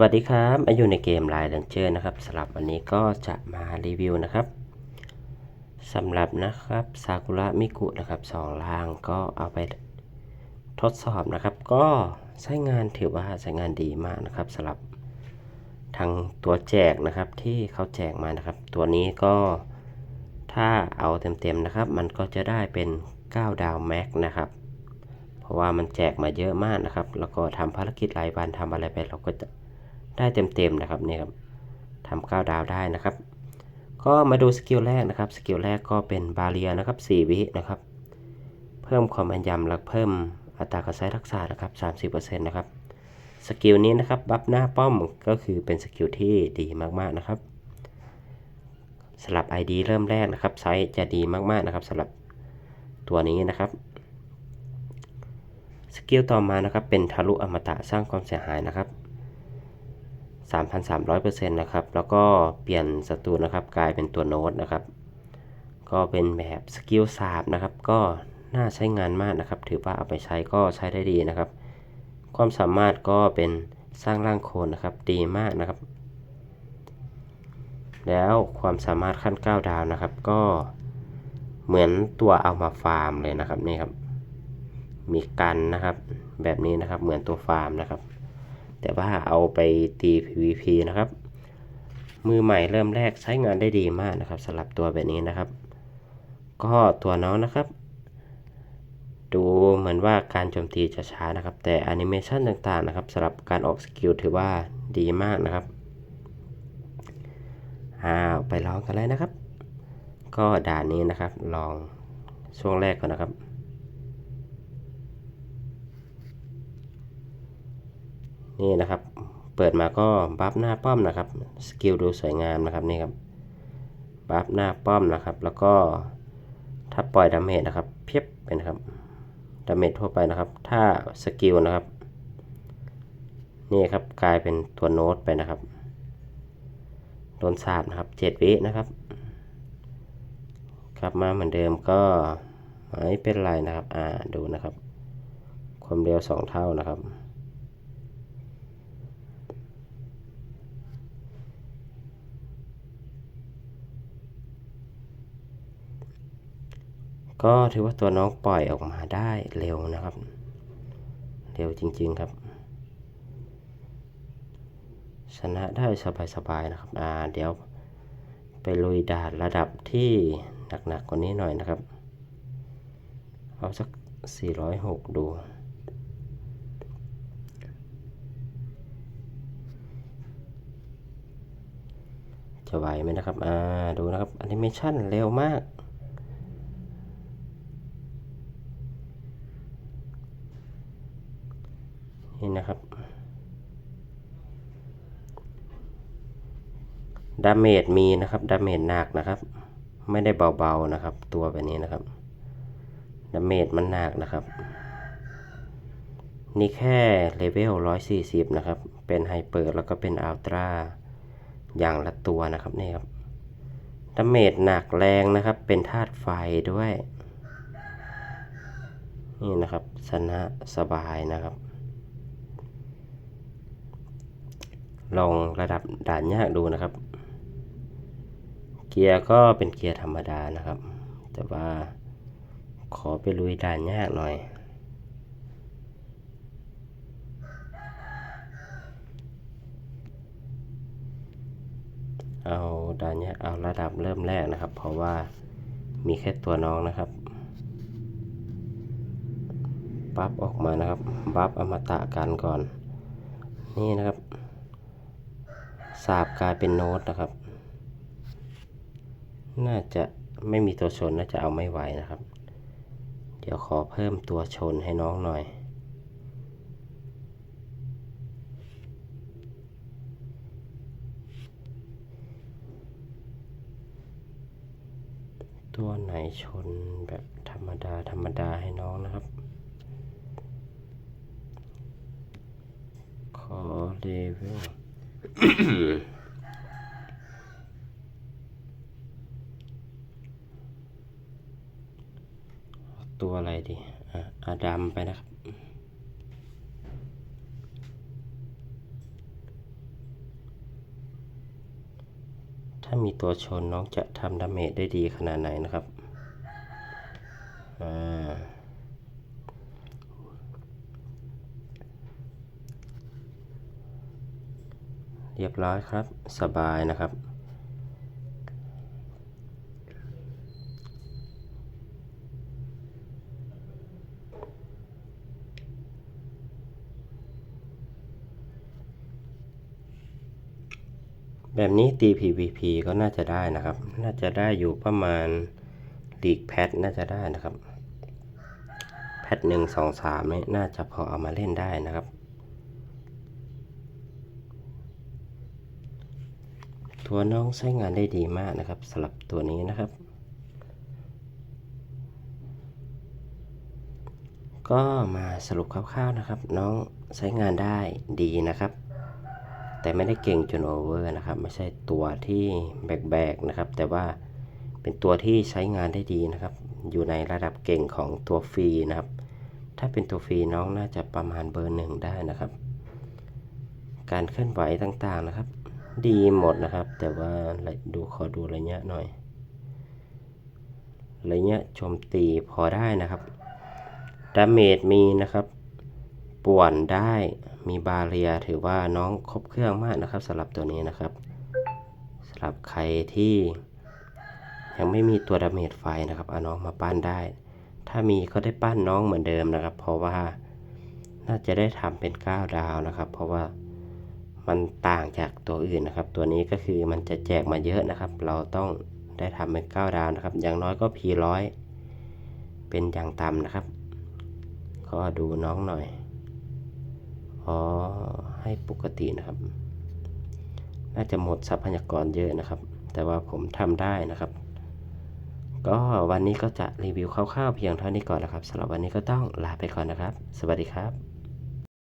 วัสดีครับอายุในเกมไลน์ n เจอร์นะครับสำหรับวันนี้ก็จะมารีวิวนะครับสำหรับนะครับซากุระมิกุนะครับสองล่างก็เอาไปทดสอบนะครับ ก็ใช้งานถือว่าใช้งานดีมากนะครับสำหรับทางตัวแจกนะครับที่เขาแจกมานะครับ ตัวนี้ก็ถ้าเอาเต็มๆนะครับ มันก็จะได้เป็น 9 ดาวแม็กนะครับเพราะว่ามันแจกมาเยอะมากนะครับ แล้วก็ทำภารกิจรายวันทำอะไรไปเราก็จะ ได้เต็มๆนะครับนี่ครับทำ9ดาวได้นะครับ ก็มาดูสกิลแรกนะครับสกิลแรกก็เป็นบาเรียนะครับ 4 วินะครับ เพิ่มความแม่นยำและเพิ่มอัตราการใช้ทักษะนะครับ 30%นะครับสกิลนี้นะครับบัฟหน้าป้อมก็คือเป็นสกิลที่ดีมากๆนะครับสำหรับ ID เริ่มแรกนะครับไซส์จะดีมากๆนะครับสำหรับตัวนี้นะครับสกิลต่อมานะครับเป็นทะลุอมตะสร้างความเสียหายนะครับ 3,300%นะครับแล้วก็เปลี่ยนศัตรูนะครับกลายเป็นตัวโน้ตนะครับ ก็เป็นแบบสกิลสาบนะครับ ก็น่าใช้งานมากนะครับ ถือว่าเอาไปใช้ก็ใช้ได้ดีนะครับ ความสามารถก็เป็นสร้างร่างโคลนนะครับดีมากนะครับ แล้วความสามารถขั้น 9 ดาวนะครับ ก็เหมือนตัวเอามาฟาร์มเลยนะครับนี่ครับ มีกันนะครับ แบบนี้นะครับเหมือนตัวฟาร์มนะครับ แต่ว่าเอาไปตี PVP นะครับ มือใหม่เริ่มแรกใช้งานได้ดีมากนะครับสำหรับตัวแบบนี้นะครับ ก็ตัวน้องนะครับ ดูเหมือนว่าการโจมตีจะช้านะครับ แต่แอนิเมชันต่างๆนะครับสำหรับการออกสกิลถือว่าดีมากนะครับอ้าวไปลองกันเลยนะครับ ก็ด่านนี้นะครับลองช่วงแรกก่อนนะครับ นี่นะครับ เปิดมาก็บัฟหน้าป้อมนะครับ สกิลดูสวยงามนะครับนี่ครับบัฟหน้าป้อมนะครับ แล้วก็ถ้าปล่อยดาเมจนะครับ เพียบไปนะครับดาเมจทั่วไปนะครับ ถ้าสกิลนะครับ นี่ครับกลายเป็นตัวโน้ตไปนะครับโดนสาบนะครับเจ็ดวินะครับ กลับมาเหมือนเดิมก็ไม่เป็นไรนะครับ อ่าดูนะครับ ความเร็วสองเท่านะครับ ก็ถือว่าตัวน้องปล่อยออกมาได้เร็วนะครับ เร็วจริงๆครับ ชนะได้สบายๆนะครับอ่าเดี๋ยวไปลุยด่านระดับที่หนักๆกว่านี้หน่อยนะครับ เอาสัก 406 ดูจะไหวไหมนะครับ อ่า ดูนะครับ แอนิเมชันเร็วมาก นี่นะครับดาเมจมีนะครับดาเมจหนักนะครับ ไม่ได้เบาๆนะครับ ตัวแบบนี้นะครับดาเมจมันหนักนะครับ นี่แค่เลเวล140 นะครับ เป็นไฮเปอร์แล้วก็เป็นอัลตร้าอย่างละตัวนะครับนี่ครับดาเมจหนักแรงนะครับ เป็นธาตุไฟด้วย นี่นะครับชนะสบายนะครับ ลองระดับด่านยากดูนะครับ เกียร์ก็เป็นเกียร์ธรรมดานะครับ แต่ว่าขอไปลุยด่านยากหน่อย เอาด่านยากเอาระดับเริ่มแรกนะครับ เพราะว่ามีแค่ตัวน้องนะครับปั๊บออกมานะครับ บัฟอมตะกันก่อน นี่นะครับ สาบกลายเป็นโน้ตนะครับ น่าจะไม่มีตัวชนน่าจะเอาไม่ไหวนะครับ เดี๋ยวขอเพิ่มตัวชนให้น้องหน่อย ตัวไหนชนแบบธรรมดาธรรมดาให้น้องนะครับ ขอเลเวล ตัวอะไรดีอาดามไปนะครับ ถ้ามีตัวชนน้องจะทำดาเมจได้ดีขนาดไหนนะครับ เรียบร้อยครับ สบายนะครับ แบบนี้ตี PVP ก็น่าจะได้นะครับ น่าจะได้อยู่ประมาณลีกแพทน่าจะได้นะครับ แพทหนึ่งสองสามนี่น่าจะพอเอามาเล่นได้นะครับ ตัวน้องใช้งานได้ดีมากนะครับสำหรับตัวนี้นะครับ ก็มาสรุปคร่าวๆนะครับ น้องใช้งานได้ดีนะครับ แต่ไม่ได้เก่งจนโอเวอร์นะครับ ไม่ใช่ตัวที่แบกๆนะครับ แต่ว่าเป็นตัวที่ใช้งานได้ดีนะครับ อยู่ในระดับเก่งของตัวฟรีนะครับ ถ้าเป็นตัวฟรีน้องน่าจะประมาณเบอร์หนึ่งได้นะครับ การเคลื่อนไหวต่างๆนะครับ ดีหมดนะครับ แต่ว่าดูขอดูระยะหน่อยระยะโจมตีพอได้นะครับดาเมจมีนะครับป่วนได้มีบาเรียถือว่าน้องครบเครื่องมากนะครับสำหรับตัวนี้นะครับสำหรับใครที่ยังไม่มีตัวดาเมจไฟนะครับเอาน้องมาปั้นได้ ถ้ามีก็ได้ปั้นน้องเหมือนเดิมนะครับ เพราะว่าน่าจะได้ทำเป็น 9 ดาวนะครับ เพราะว่า มันต่างจากตัวอื่นนะครับ ตัวนี้ก็คือมันจะแจกมาเยอะนะครับ เราต้องได้ทำเป็น9ดาวนะครับ อย่างน้อยก็พีร้อยเป็นอย่างต่ำนะครับ ก็ดูน้องหน่อยอ๋อให้ปกตินะครับ น่าจะหมดทรัพยากรเยอะนะครับ แต่ว่าผมทำได้นะครับ ก็วันนี้ก็จะรีวิวคร่าวๆเพียงเท่านี้ก่อนนะครับสำหรับวันนี้ก็ต้องลาไปก่อนนะครับ สวัสดีครับ